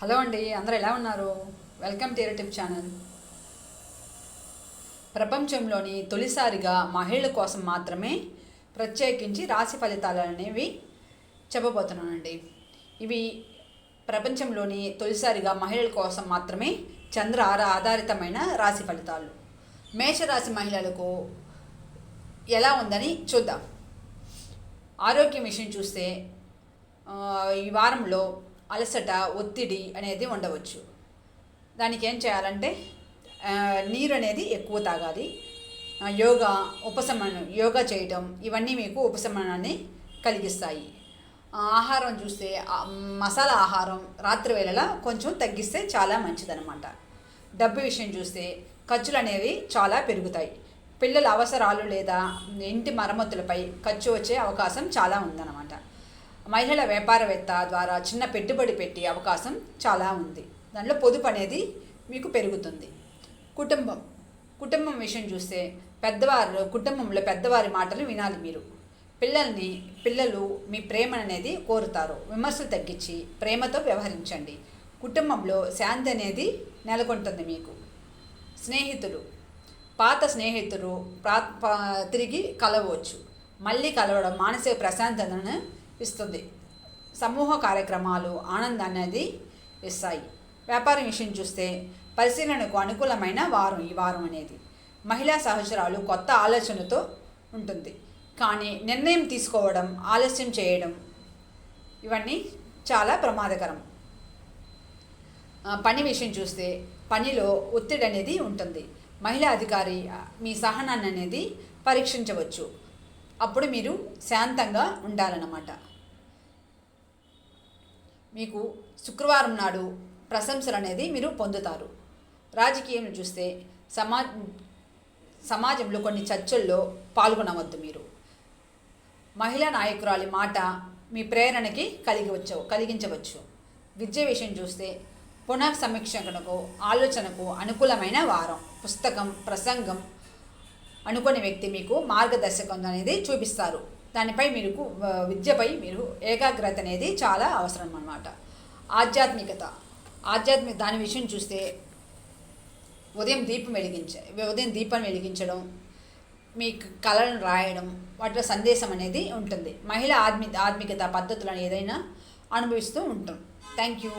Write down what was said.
Hello అండి అందరూ ఎలా ఉన్నారు? Welcome to tip channel. ప్రపంచంలోని తొలిసారిగా మహిళల కోసం మాత్రమే ప్రత్యేకించి రాశి ఫలితాలు అనేవి చెప్పబోతున్నానండి. ఇవి ప్రపంచంలోని తొలిసారిగా మహిళల కోసం మాత్రమే చంద్ర ఆధారితమైన రాశి ఫలితాలు. మేషరాశి మహిళలకు ఎలా ఉందని చూద్దాం. ఆరోగ్యం విషయం చూస్తే ఈ వారంలో అలసట ఒత్తిడి అనేది ఉండవచ్చు. దానికి ఏం చేయాలంటే నీరు అనేది ఎక్కువ తాగాలి. యోగా ఉపశమనం యోగా చేయటం ఇవన్నీ మీకు ఉపశమనాన్ని కలిగిస్తాయి. ఆహారం చూస్తే మసాలా ఆహారం రాత్రి వేళలా కొంచెం తగ్గిస్తే చాలా మంచిదనమాట డబ్బు విషయం చూస్తే ఖర్చులు అనేవి చాలా పెరుగుతాయి. పిల్లల అవసరాలు లేదా ఇంటి మరమ్మతులపై ఖర్చు వచ్చే అవకాశం చాలా ఉందన్నమాట. మహిళల వ్యాపారవేత్త ద్వారా చిన్న పెట్టుబడి పెట్టే అవకాశం చాలా ఉంది. దాంట్లో పొదుపు అనేది మీకు పెరుగుతుంది. కుటుంబం. కుటుంబం విషయం చూస్తే పెద్దవారు కుటుంబంలో పెద్దవారి మాటలు వినాలి మీరు. పిల్లల్ని పిల్లలు మీ ప్రేమ అనేది కోరుతారు. విమర్శలు తగ్గించి ప్రేమతో వ్యవహరించండి. కుటుంబంలో శాంతి అనేది నెలకొంటుంది మీకు. స్నేహితులు. పాత స్నేహితులు ప్రా తిరిగి కలవచ్చు మళ్ళీ కలవడం మానసిక ప్రశాంతతను ఇస్తుంది. సమూహ కార్యక్రమాలు ఆనందాన్ని అనేది ఇస్తాయి. వ్యాపారం విషయం చూస్తే పరిశీలనకు అనుకూలమైన వారం ఈ వారం అనేది. మహిళా సహచరాలు కొత్త ఆలోచనతో ఉంటుంది. కానీ నిర్ణయం తీసుకోవడం ఆలస్యం చేయడం ఇవన్నీ చాలా ప్రమాదకరం. పని విషయం చూస్తే పనిలో ఒత్తిడి అనేది ఉంటుంది. మహిళా అధికారి మీ సహనాన్ని అనేది పరీక్షించవచ్చు. అప్పుడు మీరు శాంతంగా ఉండాలన్నమాట. మీకు శుక్రవారం నాడు ప్రశంసలు అనేది మీరు పొందుతారు. రాజకీయం చూస్తే సమా సమాజంలో కొన్ని చర్చల్లో పాల్గొనవద్దు మీరు. మహిళా నాయకురాలి మాట మీ ప్రేరణకి కలిగివచ్చు కలిగించవచ్చు. విద్య విషయం చూస్తే పునః సమీక్షకునకు ఆలోచనకు అనుకూలమైన వారం. పుస్తకం ప్రసంగం అనుకునే వ్యక్తి మీకు మార్గదర్శకం అనేది చూపిస్తారు. దానిపై మీరు విద్యపై మీరు ఏకాగ్రత అనేది చాలా అవసరం అన్నమాట. ఆధ్యాత్మికత. ఆధ్యాత్మిక దాని విషయం చూస్తే ఉదయం దీపం వెలిగించ ఉదయం దీపం వెలిగించడం మీ కళలను రాయడం వాటిలో సందేశం అనేది ఉంటుంది. మహిళ ఆత్మి ఆత్మికత పద్ధతులను ఏదైనా అనుభవిస్తూ ఉంటాం. Thank you